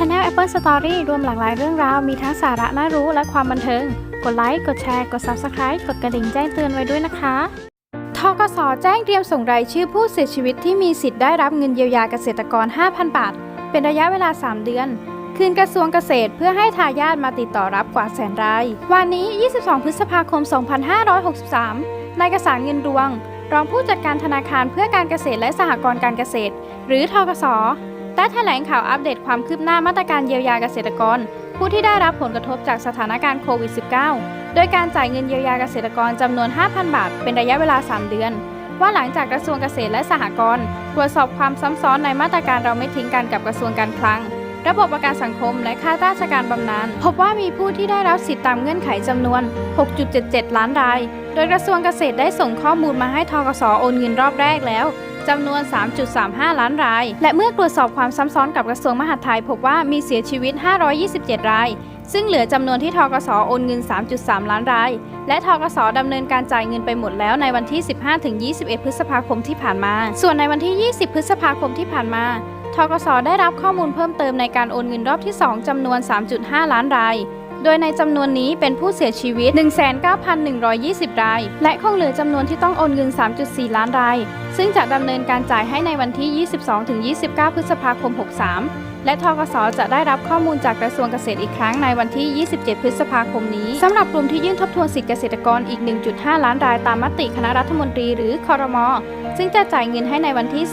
Channel Apple Story รวมหลากหลายเรื่องราว มีทั้งสาระน่ารู้และความบันเทิง กดไลค์ กดแชร์ กด Subscribe กดกระดิ่งแจ้งเตือนไว้ด้วยนะคะทกสแจ้งเตรียมส่งรายชื่อผู้เสียชีวิตที่มีสิทธิ์ได้รับเงินเยียวยาเกษตรกร 5,000 บาท เป็นระยะเวลา 3 เดือน คืนกระทรวงเกษตรเพื่อให้ทายาทมาติดต่อรับกว่าแสนราย วันนี้ 22 พฤษภาคม 2563 นายกษานเงินรวง รองผู้จัดการธนาคารเพื่อการเกษตรและสหกรณ์การเกษตร หรือทกส ได้แถลงข่าวอัปเดตความคืบหน้ามาตรการเยียวยาเกษตรกร ผู้ที่ได้รับผลกระทบจากสถานการณ์โควิด -19 โดยการจ่ายเงินเยียวยาเกษตรกรจำนวน 5,000 บาท เป็นระยะเวลา 3 เดือน ว่าหลังจากกระทรวงเกษตรและสหกรณ์ตรวจสอบความซ้ำซ้อนในมาตรการเราไม่ทิ้งกันกับกระทรวงการคลัง ระบบประกันสังคมและค่าราชการบำนาญพบว่ามีผู้ที่ได้รับสิทธิตามเงื่อนไขจำนวน 6.77 ล้านราย โดยกระทรวงเกษตรได้ส่งข้อมูลมาให้ทกสโอนเงินรอบแรกแล้ว จำนวน 3.35 ล้านราย และเมื่อตรวจสอบความซ้ำซ้อนกับกระทรวงมหาดไทยพบว่ามีเสียชีวิต 527 ราย ซึ่งเหลือจำนวนที่ทกสโอนเงิน 3.3 ล้านราย และทกสดำเนินการจ่ายเงินไปหมดแล้วในวันที่ 15-21 พฤษภาคมที่ผ่านมา ส่วนในวันที่ 20 พฤษภาคมที่ผ่านมาทกสได้รับข้อมูลเพิ่มเติมในการโอนเงินรอบที่ 2จำนวน 3.5 ล้านราย โดยในจำนวนนี้เป็นผู้เสียชีวิต 19,120 ราย และคงเหลือจำนวนที่ต้องโอนเงิน 3.4 ล้านราย ซึ่งจะดำเนินการจ่ายให้ในวันที่ 22-29 พฤษภาคม 63และทกสจะได้รับข้อมูลจากกระทรวงเกษตรอีกครั้งในวันที่ 27 พฤษภาคมนี้สำหรับกลุ่มที่ยื่นทบทวนสิทธิเกษตรกรอีก 1.5 ล้านรายตามมติคณะรัฐมนตรีหรือคอรมอซึ่งจะจ่ายเงินให้ในวันที่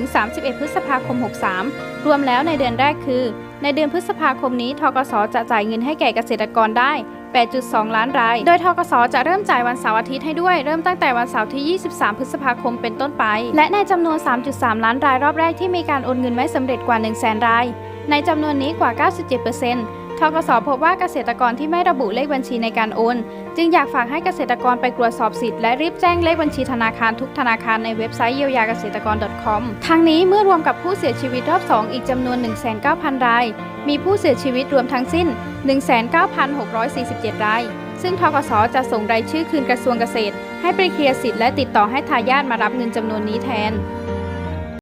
30-31 พฤษภาคม 63 รวมแล้วในเดือนแรกคือ ในเดือนพฤษภาคมนี้ทกสจะจ่ายเงินให้แก่เกษตรกรได้ 8.2 ล้านราย โดยทกสจะเริ่มจ่ายวันเสาร์อาทิตย์ให้ด้วย เริ่มตั้งแต่วันเสาร์ที่ 23 พฤษภาคมเป็นต้นไป และในจำนวน 3.3 ล้านรายรอบแรกที่มีการโอนเงินไม่สำเร็จกว่า 1 0 0 0 0 0 ราย ในจำนวนนี้กว่า 97% ทกสพบว่าเกษตรกรที่ไม่ระบุเลขบัญชีในการโอน จึงอยากฝากให้เกษตรกรไปตรวจสอบสิทธิ์และรีบแจ้งเลขบัญชีธนาคารทุกธนาคารในเว็บไซต์เยียวยาเกษตรกร .com ทั้งนี้เมื่อรวมกับผู้เสียชีวิตรอบ 2 อีกจำนวน 19,000 ราย มีผู้เสียชีวิตรวมทั้งสิ้น 19,647 ราย ซึ่งทกสจะส่งรายชื่อคืนกระทรวงเกษตร ให้ไปเคลียร์สิทธิ์และติดต่อให้ทายาทมารับเงินจำนวนนี้แทน